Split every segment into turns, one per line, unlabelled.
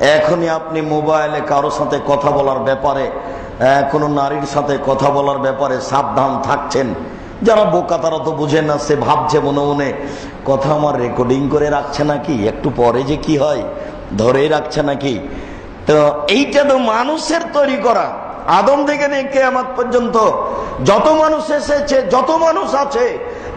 এখনই আপনি মোবাইলে কারোর সাথে কথা বলার ব্যাপারে কোনো নারীর সাথে কথা বলার ব্যাপারে সাবধান থাকছেন। যারা বোকা, তারা তো বুঝে না, সে ভাবছে মনে মনে, কথা আমার রেকর্ডিং করে রাখছে নাকি? একটু পরে যে কি হয়, ধরেই রাখছে নাকি? তো এইটা তো মানুষের তৈরি করা। আদম থেকে নিয়ে কেয়ামত পর্যন্ত যত মানুষ এসেছে, যত মানুষ আছে,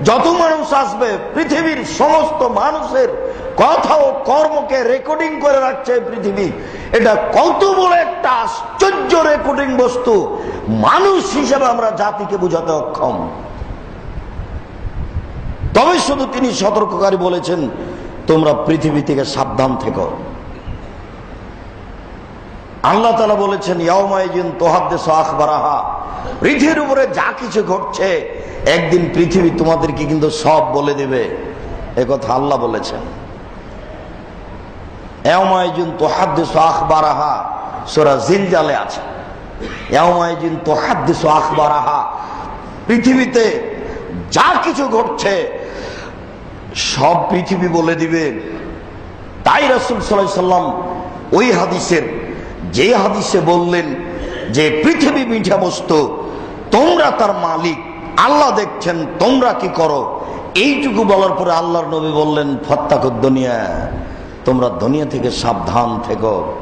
যত মানুষ আসবে, পৃথিবীর সমস্ত মানুষের কথা ও কর্মকে রেকর্ডিং করে রাখছে পৃথিবী। এটা কত বড় একটা আশ্চর্য রেকর্ডিং বস্তু। মানুষ হিসেবে আমরা জাতিকে বোঝাতে অক্ষম। তবে শুধু তিনি সতর্ককারী বলেছেন, তোমরা পৃথিবী থেকে সাবধান থেকো। আল্লাহ তালা বলেছেন ইয়ামাইজিন তোহাদ্দেশ আখবরাহা। পৃথিবীর উপরে যা কিছু ঘটছে, একদিন পৃথিবী তোমাদেরকে কিন্তু সব বলে দেবে। এ কথা আল্লাহ বলেছেন। আছে। পৃথিবীতে যা কিছু ঘটছে, সব পৃথিবী বলে দিবে। তাই রসুল সাল্লাম ওই হাদিসের, যে হাদিসে বললেন যে পৃথিবী মিঠা বস্তু, তোমরা তার মালিক, আল্লাহ দেখছেন, তোমরা কি করো? এইটুকু বলার পরে আল্লাহর নবী বললেন ফত্তাকুর দুনিয়া। তোমরা দুনিয়া থেকে সাবধান থেকো।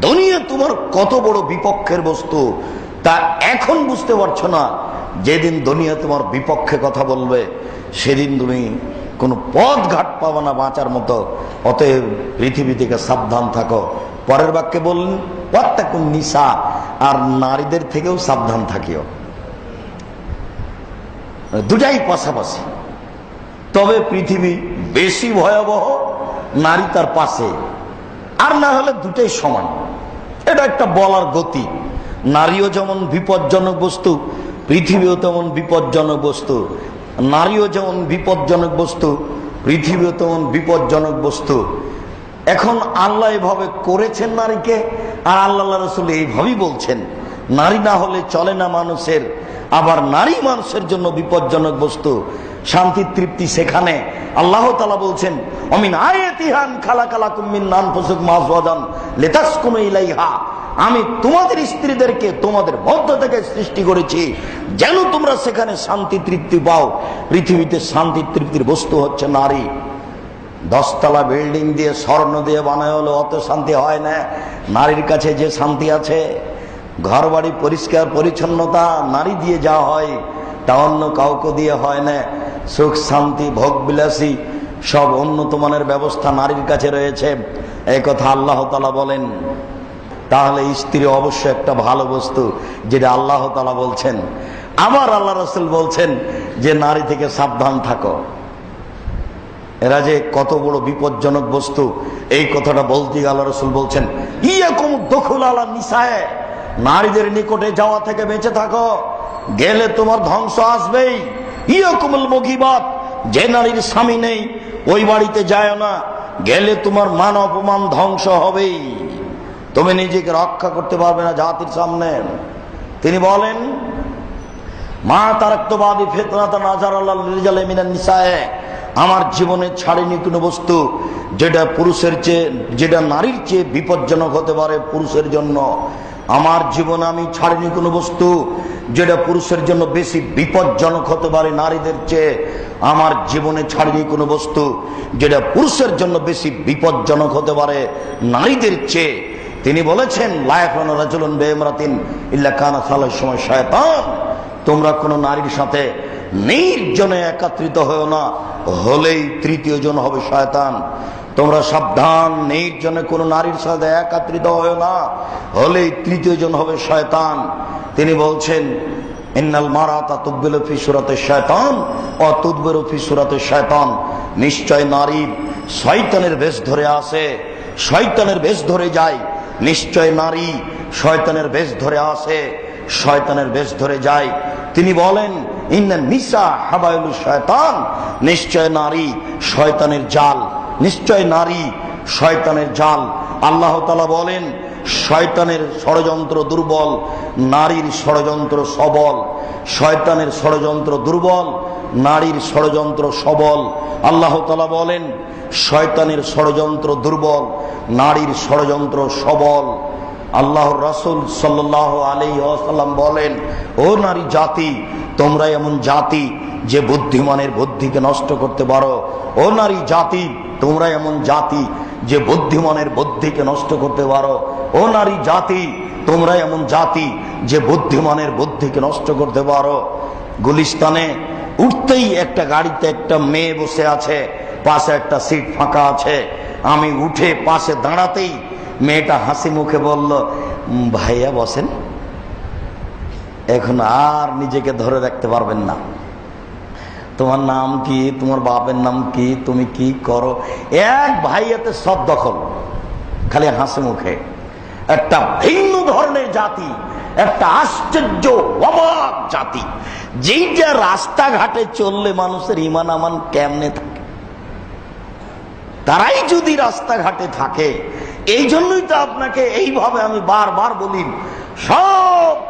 দুনিয়া তোমার কত বড় বিপক্ষের বস্তু, তা এখন বুঝতে পারছ না। যেদিন দুনিয়া তোমার বিপক্ষে কথা বলবে, সেদিন তুমি কোনো পথ ঘাট পাবো না বাঁচার মতো। অতএব পৃথিবী থেকে সাবধান থাকো। পরের বাক্যে বললেন প্রত্যেকুন নিশা আর নারীদের থেকেও সাবধান থাকিও। দুটাই পাশাপাশি। তবে পৃথিবী বেশি ভয়াবহ নারী তার পাশে। আর না হলে দুটাই সমান। এটা একটা বলার গতি। নারীও যেমন বিপজ্জনক বস্তু, পৃথিবীও তেমন বিপজ্জনক বস্তু। নারীও যেমন বিপজ্জনক বস্তু, পৃথিবীও তেমন বিপজ্জনক বস্তু। এখন আল্লাহ এভাবে করেছেন নারীকে, আর আল্লাহ রসুল এইভাবেই বলছেন, নারী না হলে চলে না মানুষের। আবার নারী মানুষের জন্য বিপজ্জনক বস্তু। শান্তি, তৃপ্তি সেখানে। আল্লাহ তালা বলছেন, অমিন আয়াতিহান খালা কালা কুমিন নান ফসুক মাসওয়াদান লেতাস কুমে ইলাইহা। আমি তোমাদের স্ত্রীদেরকে তোমাদের মধ্য থেকে সৃষ্টি করেছি। যেন তোমরা সেখানে শান্তি তৃপ্তি পাও। পৃথিবীতে শান্তি তৃপ্তির বস্তু হচ্ছে নারী। দশতলা বিল্ডিং দিয়ে স্বর্ণ দিয়ে বানায় হলো অত শান্তি হয় না। নারীর কাছে যে শান্তি আছে ঘর বাড়ি পরিষ্কার পরিচ্ছন্নতা, নারী দিয়ে যা হয়, তা অন্য কাউকে দিয়ে হয় না। সুখ, শান্তি, ভোগ, বিলাসী সব উন্নত মানের ব্যবস্থা নারীর কাছে রয়েছে। এই কথা আল্লাহ তালা বলেন। তাহলে স্ত্রী অবশ্য একটা ভালো বস্তু, যেটা আল্লাহ তালা বলছেন। আবার আল্লাহ রসুল বলছেন যে, নারী থেকে সাবধান থাকো। এরা যে কত বড় বিপজ্জনক বস্তু, এই কথাটা বলতে আল্লাহ রসুল বলছেন ইয়াকুম দখল আলা নিশায় নারীদের নিকটে যাওয়া থেকে বেঁচে থাকো। গেলে তোমার ধ্বংস আসবেই। ইয়াকুমুল মগিবাত। যে নারীর স্বামী নেই, ওই বাড়িতে যায় না। গেলে তোমার মান অপমান ধ্বংস হবেই। তুমি নিজেকে রক্ষা করতে পারবে না জাতির সামনে। তিনি বলেন, মা তারাক্তবাদী ফেতনাতা নাজার আল্লাহ নিসায়ে। আমার জীবনে ছাড়েনি কোনো বস্তু যেটা পুরুষের চেয়ে, যেটা নারীর চেয়ে বিপজ্জনক হতে পারে পুরুষের জন্য। আমার জীবনে আমি ছাড়িনি কোনো বস্তু, যেটা পুরুষের জন্য বেশি বিপজ্জনক হতে পারে, নারীদের চেয়ে আমার জীবনে ছাড়িনি কোনো বস্তু, যেটা পুরুষের জন্য বেশি বিপজ্জনক হতে পারে, নারীদের চেয়ে। তিনি বলেছেন লায়ফান রাজুলন বেমরাতিন ইল্লা কানা সালের সময় শয়তান। তোমরা কোনো নারীর সাথে নির্জনে একাত্রিত হয়েও না, হলেই তৃতীয় জন হবে শয়তান। তোমরা সাবধান নির্জনে কোনো নারীর সাথে একাত্রিত হয়েও না। হলেই তৃতীয় জন হবে শয়তান। তিনি বলছেন, ইন্নাল মারাতা তুব্বিল ফি সুরাতে শয়তান। ও তুদ্বের ফি সুরাতে শয়তান। নিশ্চয় নারী শয়তানের বেশ ধরে আসে শয়তানের বেশ ধরে যায়। নিশ্চয় নারী শয়তানের বেশ ধরে আসে শয়তানের বেশ ধরে যায়। তিনি বলেন ইন্না নিসা হাবায়ুল শয়তান। নিশ্চয় নারী শয়তানের জাল। নিশ্চয় নারী শয়তানের জাল। আল্লাহ তালা বলেন, শয়তানের ষড়যন্ত্র দুর্বল, নারীর ষড়যন্ত্র সবল। শয়তানের ষড়যন্ত্র দুর্বল, নারীর ষড়যন্ত্র সবল। আল্লাহ তালা বলেন, শয়তানের ষড়যন্ত্র দুর্বল, নারীর ষড়যন্ত্র সবল। আল্লাহর রাসূল সাল্লাহ আলী আসাল্লাম বলেন, ও নারী জাতি, তোমরা এমন জাতি যে বুদ্ধিমানের বুদ্ধিকে নষ্ট করতে পারো, ও নারী জাতি, তোমরা এমন জাতি যে বুদ্ধিমানের বুদ্ধিকে নষ্ট করতে পারো। ও নারী জাতি, তোমরা এমন জাতি যে বুদ্ধিমানের বুদ্ধিকে নষ্ট করতে পারো। গুলিস্তানে উঠতেই একটা গাড়িতে একটা মেয়ে বসে আছে, পাশে একটা সিট ফাঁকা আছে। আমি উঠে পাশে দাঁড়াতেই মেয়েটা হাসি মুখে বলল ভাইয়া বসেন। এখন আর নিজেকে ধরে রাখতে পারবেন না। তোমার নাম কি? তোমার বাপের নাম কি? তুমি কি করো? এক ভাইয়াতে সব দখল। খালি হাসি মুখে। একটা ভিন্ন ধরনের জাতি, একটা আশ্চর্য অবাক জাতি। যেইটা রাস্তাঘাটে চললে মানুষের ইমান আমান কেমনে থাকে? তারাই যদি রাস্তাঘাটে থাকে এই জন্যই তো আপনাকে এইভাবে আমি বারবার বলি, সব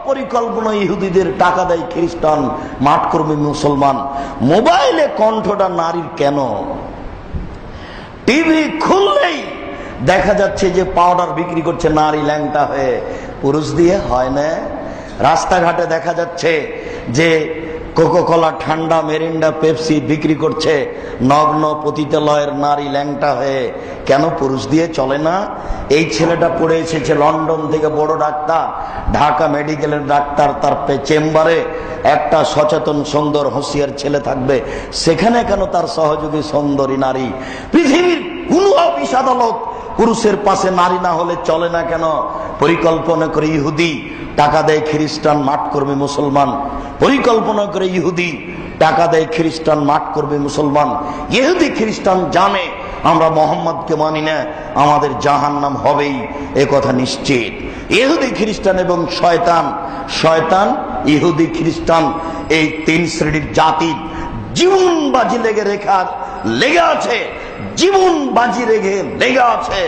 পরিকল্পনা ইহুদিদের টাকা দেয় খ্রিস্টান, মাঠকর্মী মুসলমান। মোবাইলে কণ্ঠটা নারীর কেন? টিভি খুললেই দেখা যাচ্ছে যে পাউডার বিক্রি করছে নারী ল্যাংটা হয়ে। পুরুষ দিয়ে হয় না। রাস্তাঘাটে দেখা যাচ্ছে যে কোকোকলা ঠান্ডা মেরিন্ডা পেপসি বিক্রি করছে। নগ্ন পতিতালয়ের নারী ল্যাংটা হয়ে। কেন পুরুষ দিয়ে চলে না? এই ছেলেটা পড়ে এসেছে লন্ডন থেকে বড় ডাক্তার। ঢাকা মেডিকেলের ডাক্তার তার চেম্বারে। একটা সচেতন, সুন্দর, হুঁশিয়ার ছেলে থাকবে। সেখানে কেন তার সহযোগী সুন্দরী নারী? পৃথিবীর কোন অফিস আদালত। পুরুষের পাশে নারী না হলে চলে না কেন? পরিকল্পনা করে ইহুদি, টাকা দেয় খ্রিস্টান, মাঠ করবে মুসলমান। পরিকল্পনা করে ইহুদি, টাকা দেয় খ্রিস্টান, মাঠ করবে মুসলমান। ইহুদি, খ্রিস্টান জানে, আমরা মোহাম্মদকে মানি না, আমাদের জাহান নাম হবেই, এ কথা নিশ্চিত। ইহুদি, খ্রিস্টান এবং শয়তান শয়তান, ইহুদি, খ্রিস্টান, এই তিন শ্রেণির জাতির জীবন বাজি লেগে রেখা লেগে আছে। জীবন বাজি রেখে লেগে আছে।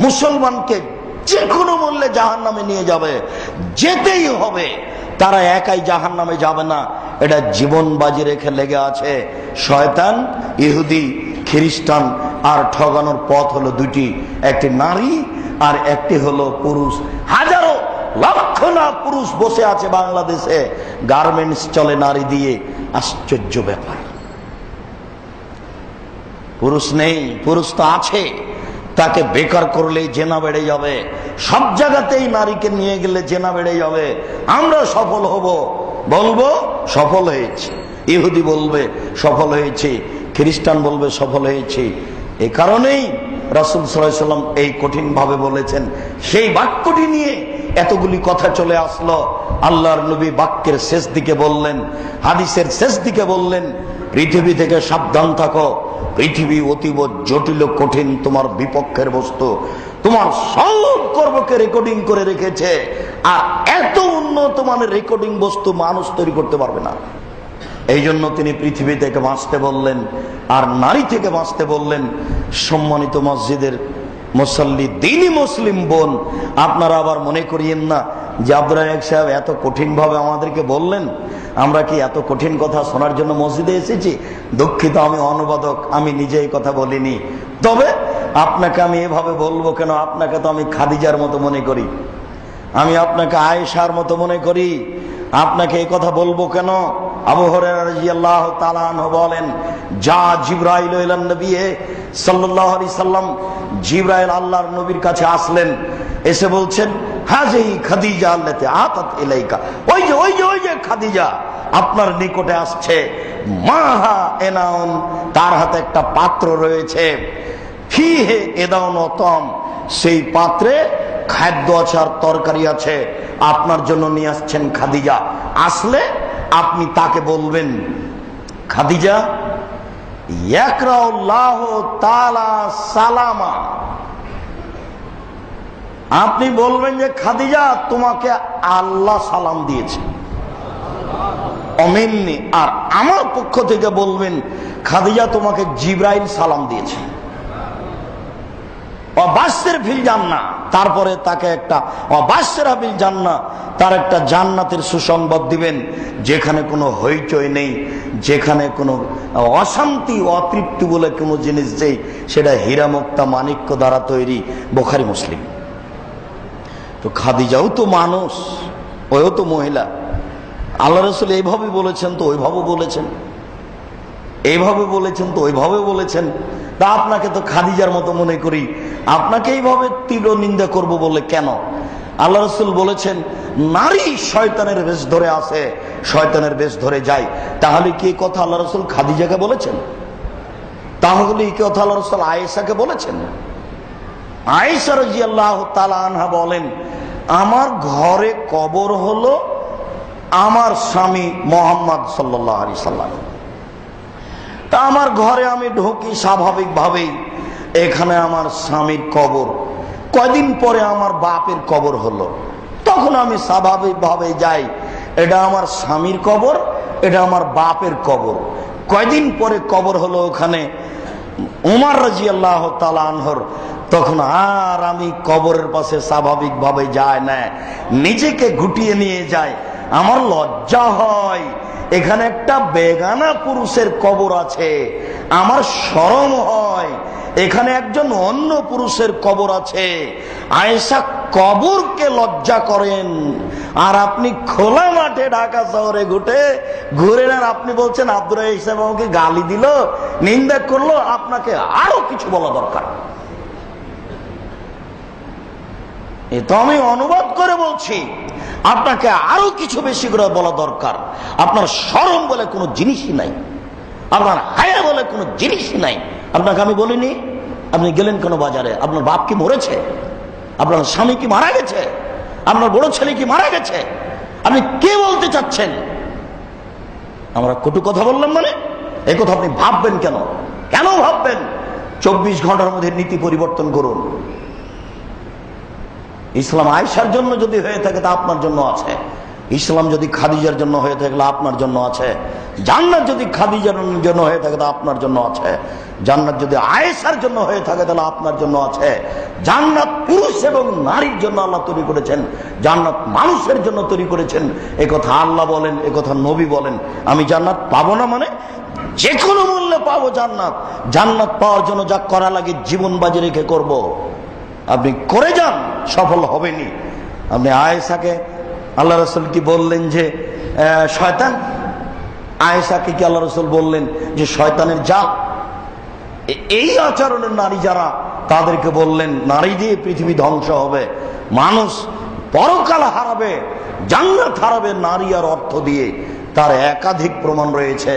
মুসলমানকে যে কোনো মূল্যে জাহান নামে নিয়ে যাবে, যেতেই হবে, তারা একাই জাহান নামে যাবে না। এটা জীবন বাজি রেখে লেগে আছে। শয়তান, ইহুদি, খ্রিস্টান আর ঠগানোর পথ হলো দুটি একটি নারী আর একটি হলো পুরুষ। হাজারো লক্ষ না পুরুষ বসে আছে বাংলাদেশে। গার্মেন্টস চলে নারী দিয়ে। আশ্চর্য ব্যাপার। পুরুষ নেই, পুরুষ তো আছে। তাকে বেকার করলেই জেনা বেড়ে যাবে। সব জায়গাতেই নারীকে নিয়ে গেলে জেনা বেড়ে যাবে। আমরা সফল হব। বলব, সফল হয়েছি। ইহুদি বলবে, সফল হয়েছি। খ্রিস্টান বলবে, সফল হয়েছি। এ কারণেই রাসুল সাল্লাম এই কঠিন ভাবে বলেছেন, সেই বাক্যটি নিয়ে এতগুলি কথা চলে আসলো। আল্লাহর নবী বাক্যের শেষ দিকে বললেন, হাদিসের শেষ দিকে বললেন, পৃথিবী থেকে সাবধান থাকো। পৃথিবী অতীব জটিল, কঠিন, তোমার বিপক্ষের বস্তু। তোমার সব কর্মকে রেকর্ডিং করে রেখেছে। আর এত উন্নত মানের রেকর্ডিং বস্তু মানুষ তৈরি করতে পারবে না। এই জন্য তিনি পৃথিবী থেকে বাঁচতে বললেন, আর নারী থেকে বাঁচতে বললেন। সম্মানিত মসজিদের মুসল্লি দিনই মুসলিম বোন, আপনারা আবার মনে করিয়েন না যে আব্দুল সাহেব এত কঠিনভাবে আমাদেরকে বললেন। আমরা কি এত কঠিন কথা শোনার জন্য মসজিদে এসেছি? দুঃখিত, আমি অনুবাদক, আমি নিজে এই কথা বলিনি। তবে আপনাকে আমি এভাবে বলব কেন? আপনাকে তো আমি খাদিজার মতো মনে করি। আমি আপনাকে আয়েশার মতো মনে করি। আপনাকে এই কথা বলব কেন? আবু তালান বলেন, যা জিব্রাইল সাল্লাহ সাল্লাম জিব্রাইল আল্লাহর নবীর কাছে আসলেন। এসে বলছেন হাজেই খাদিজা আল্লাতে আতাত এলাইকা ওই যে ওই যে ওই যে খাদিজা, আপনার নিকটে আসছে। মাহা এনাউন, তার হাতে একটা পাত্র রয়েছে। ফি হে এদাউন অতম সেই পাত্রে খাদ্য আছে আর তরকারি আছে। আপনার জন্য নিয়ে আসছেন খাদিজা। আসলে আপনি তাকে বলবেন, খাদিজা, ইয়াকরাউল্লাহ তাআলা সালামা। আপনি বলবেন যে খাদিজা, তোমাকে আল্লাহ সালাম দিয়েছে। অমেননি। আর আমার পক্ষ থেকে বলবেন, খাদিজা তোমাকে জিব্রাইল সালাম দিয়েছে। অবাস্যের ফিল জান্না তারপরে তাকে একটা অবাস্যের ফিল জান্না তার একটা জান্নাতের সুসংবাদ দিবেন, যেখানে কোনো হইচই নেই, যেখানে কোনো অশান্তি, অতৃপ্তি বলে কোনো জিনিস নেই, সেটা হীরামুক্তা মানিক্য দ্বারা তৈরি, বোখারি মুসলিম। তো খাদিজাও তো মানুষ ওও তো মহিলা। আল্লাহ রসুল এইভাবে বলেছেন তো ওইভাবে বলেছেন। এইভাবে বলেছেন তো ওইভাবে বলেছেন। তা আপনাকে তো খাদিজার মতো মনে করি। আপনাকে এইভাবে তীব্র নিন্দা করব বলে কেন? আল্লাহ রসুল বলেছেন, নারী শয়তানের বেশ ধরে আসে, শয়তানের বেশ ধরে যায়। তাহলে কি কথা আল্লাহ রসুল খাদিজাকে বলেছেন? তাহলে এই কথা আল্লাহ রসুল আয়েশাকে বলেছেন? আয়েশা রাজি আল্লাহ আনহা বলেন, আমার ঘরে কবর হলো আমার স্বামী মোহাম্মদ সাল্লাহ আলি সাল্লাম। তা আমার ঘরে আমি ঢুকি স্বাভাবিকভাবেই, এখানে আমার স্বামীর কবর, কয়দিন পরে আমার বাপের কবর হলো। তখন আমি স্বাভাবিকভাবে যাই, এটা আমার স্বামীর কবর, এটা আমার বাপের কবর। কয়দিন পরে কবর হলো ওখানে? উমার রাজি আল্লাহ তালানহর তখন আর আমি কবরের পাশে স্বাভাবিকভাবে যায় না। নিজেকে গুটিয়ে নিয়ে যায়। আমার লজ্জা হয়। এখানে একটা বেগানা পুরুষের কবর আছে। আমার সরম হয়। এখানে একজন অন্য পুরুষের কবর আছে। আয়েশা কবরকে লজ্জা করেন। আর আপনি খোলা মাঠে ঢাকা শহরে ঘুটে ঘুরে নেন আপনি বলছেন আব্দুল হিসাব গালি দিল, নিন্দা করল, আপনাকে আরও কিছু বলা দরকার এ তো আমি অনুবাদ করে বলছি, আপনাকে আরও কিছু বেশি করে বলা দরকার। আপনার স্মরণ বলে কোনো জিনিসই নাই। আপনার হায়া বলে কোনো জিনিসই নাই। আপনাকে আমি বলিনি, আপনি গেলেন কোনো বাজারে? আপনার বাপ কি মরেছে? আপনার স্বামী কি মারা গেছে? আপনার বড় ছেলে কি মারা গেছে? আপনি কে বলতে চাচ্ছেন? আমরা কটু কথা বললাম মানে? এই কথা আপনি ভাববেন কেন? কেন ভাববেন? চব্বিশ ঘণ্টার মধ্যে নীতি পরিবর্তন করুন। ইসলাম আয়সার জন্য যদি হয়ে থাকে, তা আপনার জন্য আছে। ইসলাম যদি খাদিজার জন্য হয়ে থাকলে, আপনার জন্য আছে। জান্নাত যদি খাদিজার জন্য হয়ে থাকে, তা আপনার জন্য আছে। জান্নাত যদি আয়েসার জন্য হয়ে থাকে, তাহলে আপনার জন্য আছে। জান্নাত পুরুষ এবং নারীর জন্য আল্লাহ তৈরি করেছেন। জান্নাত মানুষের জন্য তৈরি করেছেন। কথা আল্লাহ বলেন কথা নবী বলেন। আমি জান্নাত পাবো না মানে যে কোনো মূল্যে পাবো জান্নাত। জান্নাত পাওয়ার জন্য যা করা লাগে জীবন বাজি রেখে করব। আপনি করে যান, সফল হবেনি আপনি আয়েশাকে, আল্লাহ রসুল কি বললেন যে শয়তান? আয়েশাকে কি আল্লাহ রসুল বললেন যে, শয়তানের যা এই আচরণের নারী যারা, তাদেরকে বললেন, নারী দিয়ে পৃথিবী ধ্বংস হবে, মানুষ পরকাল হারাবে, জান্নাত হারাবে, নারী আর অর্থ দিয়ে। তার একাধিক প্রমাণ রয়েছে।